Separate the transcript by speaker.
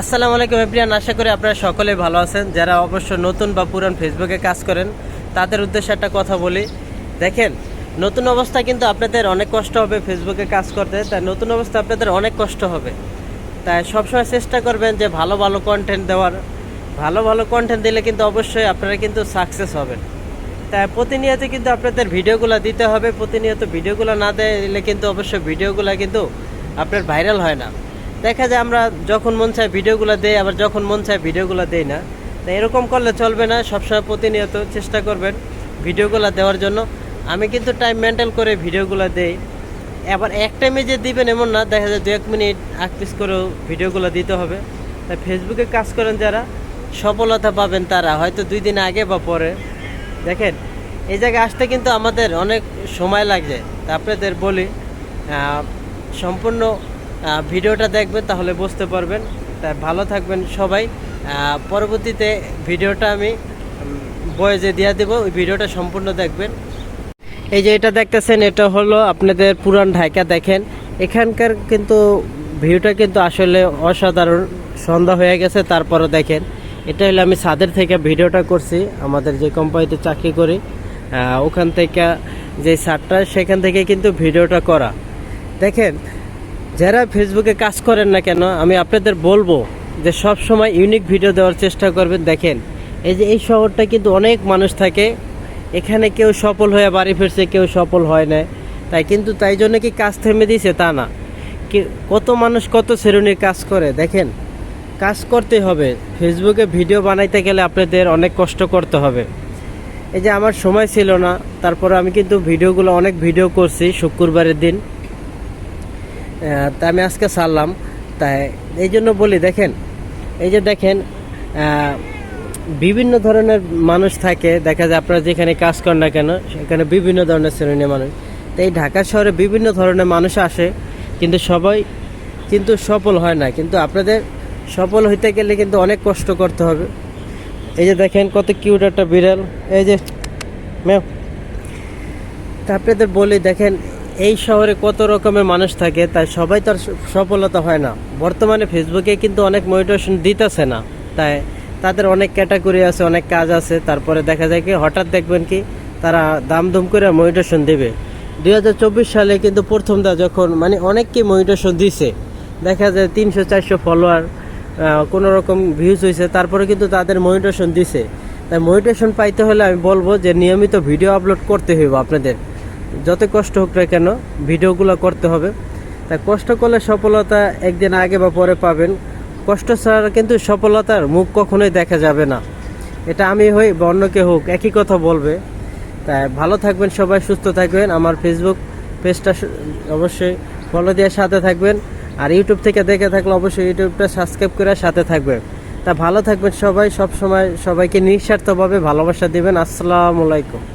Speaker 1: আসসালামু আলাইকুম এভরিয়ান আশা করি আপনারা সকলে ভালো আছেন। যারা অবশ্য নতুন বা পুরান ফেসবুকে কাজ করেন, তাদের উদ্দেশ্যে একটা কথা বলি। দেখেন, নতুন অবস্থা কিন্তু আপনাদের অনেক কষ্ট হবে ফেসবুকে কাজ করতে, তাই নতুন অবস্থা আপনাদের অনেক কষ্ট হবে। তাই সবসময় চেষ্টা করবেন যে ভালো ভালো কন্টেন্ট দেওয়ার। ভালো ভালো কন্টেন্ট দিলে কিন্তু অবশ্যই আপনারা কিন্তু সাকসেস হবেন। তাই প্রতিনিয়ত কিন্তু আপনাদের ভিডিওগুলো দিতে হবে, প্রতিনিয়ত ভিডিওগুলো না দিলে কিন্তু অবশ্যই ভিডিওগুলো কিন্তু আপনার ভাইরাল হয় না। দেখা যায় আমরা যখন মন চায় ভিডিওগুলো দেই, আবার যখন মন চায় ভিডিওগুলো দেই না। তো এরকম করলে চলবে না, সবসময় প্রতিনিয়ত চেষ্টা করবেন ভিডিওগুলো দেওয়ার জন্য। আমি কিন্তু টাইম মেনটেন করে ভিডিওগুলো দেই। আবার এক টাইমে যে দিবেন এমন না, দেখা যায় দু এক মিনিট আগ পিস করেও ভিডিওগুলো দিতে হবে। তাই ফেসবুকে কাজ করেন যারা, সফলতা পাবেন তারা। হয়তো দুই দিন আগে বা পরে। দেখেন, এই জায়গায় আসতে কিন্তু আমাদের অনেক সময় লাগে। তা আপনাদের বলি সম্পূর্ণ ভিডিওটা দেখবেন, তাহলে বুঝতে পারবেন। তাই ভালো থাকবেন সবাই। পরবর্তীতে ভিডিওটা আমি বয়েজে দিয়ে দেবো, ওই ভিডিওটা সম্পূর্ণ দেখবেন। এই যে এটা দেখতেছেন, এটা হলো আপনাদের পুরান ঢাকা, দেখেন। এখানকার কিন্তু ভিউটা কিন্তু আসলে অসাধারণ, সন্ধ্যা হয়ে গেছে তারপরে দেখেন। এটা হলো আমি ছাদের থেকে ভিডিওটা করছি, আমাদের যে কোম্পানিতে চাকরি করি। ওখান থেকে যে ছাদটা, সেখান থেকে কিন্তু ভিডিওটা করা। দেখেন যারা ফেসবুকে কাজ করেন না কেন, আমি আপনাদের বলব যে সব সময় ইউনিক ভিডিও দেওয়ার চেষ্টা করবেন। দেখেন, এই যে এই শহরটা কিন্তু অনেক মানুষ থাকে, এখানে কেউ সফল হয়ে বাড়ি ফিরছে, কেউ সফল হয় না তাই কিন্তু তাই জন্য কি কাজ থেমে দিয়েছে? তা না। কত মানুষ কত শ্রেণির কাজ করে? দেখেন, কাজ করতে হবে। ফেসবুকে ভিডিও বানাইতে গেলে আপনাদের অনেক কষ্ট করতে হবে। এই যে আমার সময় ছিল না, তারপর আমি কিন্তু ভিডিওগুলো অনেক ভিডিও করছি, শুক্রবারের দিন। তা আমি আজকে সারলাম তাই এই জন্য বলি, দেখেন, এই যে দেখেন বিভিন্ন ধরনের মানুষ থাকে। দেখা যায় আপনারা যেখানে কাজ করেন না কেন, সেখানে বিভিন্ন ধরনের শ্রেণির মানুষ। তো এই ঢাকা শহরে বিভিন্ন ধরনের মানুষ আসে, কিন্তু সবাই কিন্তু সফল হয় না। কিন্তু আপনাদের সফল হইতে গেলে কিন্তু অনেক কষ্ট করতে হবে। এই যে দেখেন, কত কিউট একটা বিড়াল। এই যে, ম্যাম। তা আপনাদের বলি, দেখেন এই শহরে কত রকমের মানুষ থাকে, তাই সবাই তো আর সফলতা হয় না। বর্তমানে ফেসবুকে কিন্তু অনেক মোটিভেশন দিতেছে না। তাই তাদের অনেক ক্যাটাগরি আছে, অনেক কাজ আছে। তারপরে দেখা যায় কি, হঠাৎ দেখবেন কি, তারা দাম দুম করে মোটিভেশন দিবে। দু হাজার চব্বিশ সালে কিন্তু প্রথমটা যখন মানে অনেককে মোটিভেশন দিছে। দেখা যায় তিনশো, চারশো ফলোয়ার কোনো রকম ভিউজ হয়েছে তারপরে কিন্তু তাদের মোটিভেশন দিছে। তাই মোটিভেশন পাইতে হলে আমি বলব যে নিয়মিত ভিডিও আপলোড করতে হইব আপনাদের। যত কষ্ট হোক না কেন, ভিডিওগুলো করতে হবে। তা কষ্ট করলে সফলতা একদিন আগে বা পরে পাবেন। কষ্ট ছাড়া কিন্তু সফলতার মুখ কখনোই দেখা যাবে না। এটা আমি হই বা অন্য কেউ হোক, একই কথা বলবে। তাই ভালো থাকবেন সবাই, সুস্থ থাকবেন। আমার ফেসবুক পেজটা অবশ্যই ফলো দিয়ে সাথে থাকবেন। আর ইউটিউব থেকে দেখে থাকলে অবশ্যই ইউটিউবটা সাবস্ক্রাইব করে সাথে থাকবেন। তা ভালো থাকবেন সবাই। সব সময় সবাইকে নিঃস্বার্থভাবে ভালোবাসা দিবেন। আসসালামু আলাইকুম।